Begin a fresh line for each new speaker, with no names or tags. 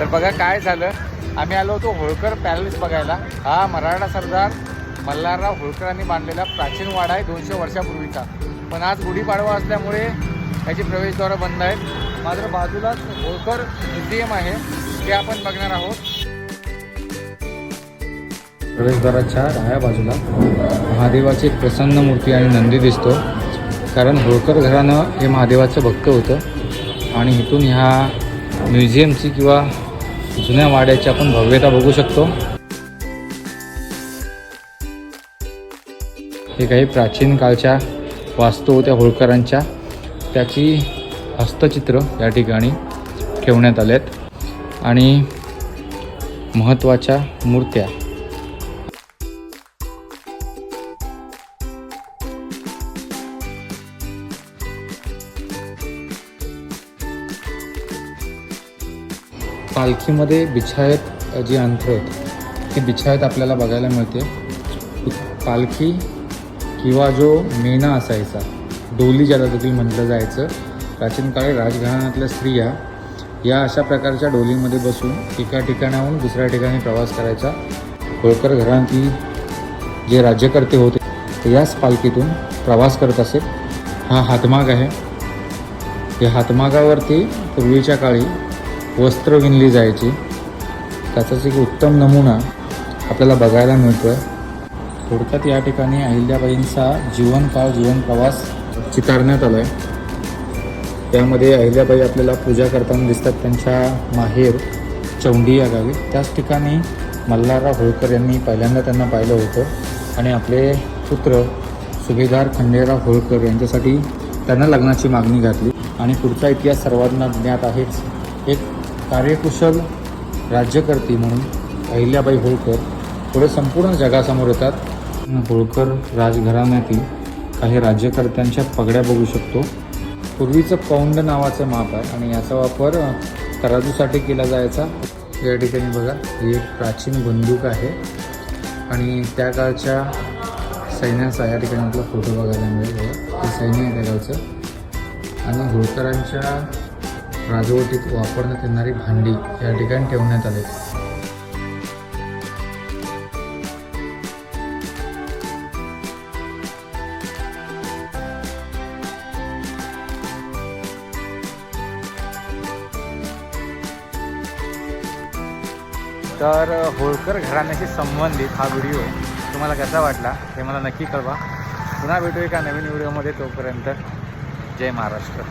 तर बघा काय झालं. आम्ही आलो होतो होळकर पॅलेस बघायला. हा मराठा सरदार मल्हारराव होळकरांनी बांधलेला प्राचीन वाडा आहे दोनशे वर्षापूर्वीचा. पण आज गुढीपाडवा असल्यामुळे याची प्रवेशद्वारं बंद आहेत. मात्र बाजूलाच होळकर म्युझियम आहे. ते आपण बघणार आहोत. प्रवेशद्वाराच्या डाव्या बाजूला महादेवाची एक प्रसन्न मूर्ती आणि नंदी दिसतो. कारण होळकर घरानं हे महादेवाचं भक्त होतं. आणि इथून ह्या म्युझियमची किंवा जुन्या वाड्याची आपण भव्यता बघू शकतो. हे काही प्राचीन काळच्या वास्तू होत्या होळकरांच्या. त्याची हस्तचित्र या ठिकाणी ठेवण्यात आलेत. आणि महत्त्वाच्या मूर्त्या पालखीमध्ये बिछायत जी अंथरत ती बिछायत आपल्याला बघायला मिळते. पालखी किंवा जो मेणा असायचा डोली ज्याला देखील म्हटलं जायचं. प्राचीन काळी राजघराण्यातल्या स्त्रिया या अशा प्रकारच्या डोलीमध्ये बसून एका ठिकाणाहून दुसऱ्या ठिकाणी प्रवास करायचा. होळकर घराण्यातली जे राज्यकर्ते होते ते याच पालखीतून प्रवास करत असे. हा हातमाग आहे. या हातमागावरती पूर्वीच्या काळी वस्त्र विणली जायची. त्याचाच एक उत्तम नमुना आपल्याला बघायला मिळतो आहे थोडक्यात या ठिकाणी अहिल्याबाईंचा जीवनकाळ जीवन प्रवास चितारण्यात आला आहे त्यामध्ये अहिल्याबाई आपल्याला पूजा करताना दिसतात त्यांच्या माहेर चौंडी या गावी. त्याच ठिकाणी मल्हारराव होळकर यांनी पहिल्यांदा त्यांना पाहिलं होतं. आणि आपले पुत्र सुभेदार खंडेराव होळकर यांच्यासाठी त्यांना लग्नाची मागणी घातली. आणि पुढचा इतिहास सर्वांना ज्ञात आहेच. एक कार्यकुशल राज्यकर्ती म्हणून अहिल्याबाई होळकर पुढे संपूर्ण जगासमोर येतात. होळकर राजघराण्यातील काही राज्यकर्त्यांच्या पगड्या बघू शकतो. पूर्वीचं पौंड नावाचं माप आहे आणि याचा वापर तराजूसाठी केला जायचा. या ठिकाणी बघा ही एक प्राचीन बंदूक आहे. आणि त्या काळच्या सैन्याचा या ठिकाणी आपला फोटो बघायला मिळेल. बघा हे सैन्य आहे त्या गावचं आणि होळकरांच्या राजवटीत वापरण्यात येणारी भांडी या ठिकाणी ठेवण्यात आले. तर होळकर घराण्याशी संबंधित हा व्हिडिओ तुम्हाला कसा वाटला हे मला नक्की कळवा. पुन्हा भेटू एका नवीन व्हिडिओमध्ये तोपर्यंत. जय महाराष्ट्र.